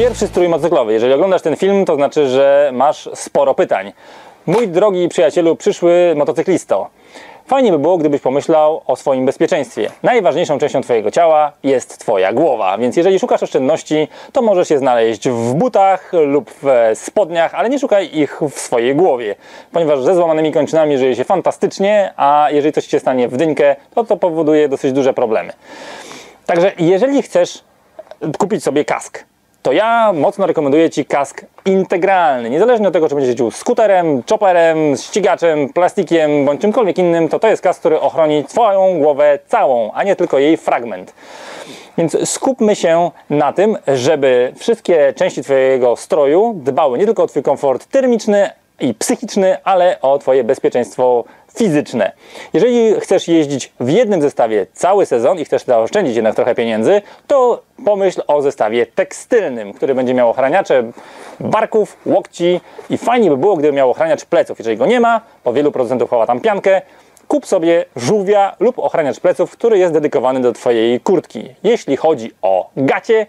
Pierwszy strój motocyklowy. Jeżeli oglądasz ten film, to znaczy, że masz sporo pytań. Mój drogi przyjacielu, przyszły motocyklisto. Fajnie by było, gdybyś pomyślał o swoim bezpieczeństwie. Najważniejszą częścią Twojego ciała jest Twoja głowa, więc jeżeli szukasz oszczędności, to możesz je znaleźć w butach lub w spodniach, ale nie szukaj ich w swojej głowie, ponieważ ze złamanymi kończynami żyje się fantastycznie, a jeżeli coś się stanie w dynkę, to to powoduje dosyć duże problemy. Także jeżeli chcesz kupić sobie kask, to ja mocno rekomenduję Ci kask integralny. Niezależnie od tego, czy będziesz jeździł skuterem, chopperem, ścigaczem, plastikiem bądź czymkolwiek innym, to to jest kask, który ochroni Twoją głowę całą, a nie tylko jej fragment. Więc skupmy się na tym, żeby wszystkie części Twojego stroju dbały nie tylko o Twój komfort termiczny i psychiczny, ale o Twoje bezpieczeństwo fizyczne. Jeżeli chcesz jeździć w jednym zestawie cały sezon i chcesz zaoszczędzić jednak trochę pieniędzy, to pomyśl o zestawie tekstylnym, który będzie miał ochraniacze barków, łokci i fajnie by było, gdyby miał ochraniacz pleców. Jeżeli go nie ma, bo wielu producentów chowa tam piankę, kup sobie żółwia lub ochraniacz pleców, który jest dedykowany do Twojej kurtki. Jeśli chodzi o gacie,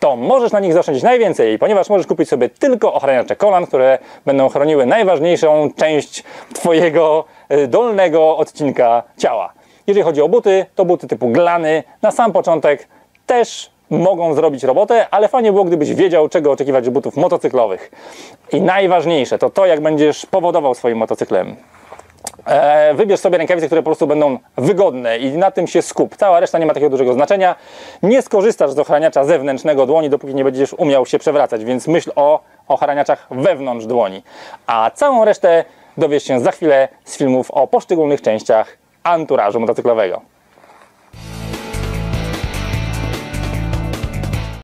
to możesz na nich zaoszczędzić najwięcej, ponieważ możesz kupić sobie tylko ochraniacze kolan, które będą chroniły najważniejszą część Twojego y, dolnego odcinka ciała. Jeżeli chodzi o buty, to buty typu glany na sam początek też mogą zrobić robotę, ale fajnie było, gdybyś wiedział, czego oczekiwać od butów motocyklowych. I najważniejsze to to, jak będziesz powodował swoim motocyklem. E, wybierz sobie rękawice, które po prostu będą wygodne i na tym się skup. Cała reszta nie ma takiego dużego znaczenia. Nie skorzystasz z ochraniacza zewnętrznego dłoni, dopóki nie będziesz umiał się przewracać, więc myśl o ochraniaczach wewnątrz dłoni. A całą resztę dowiesz się za chwilę z filmów o poszczególnych częściach anturażu motocyklowego.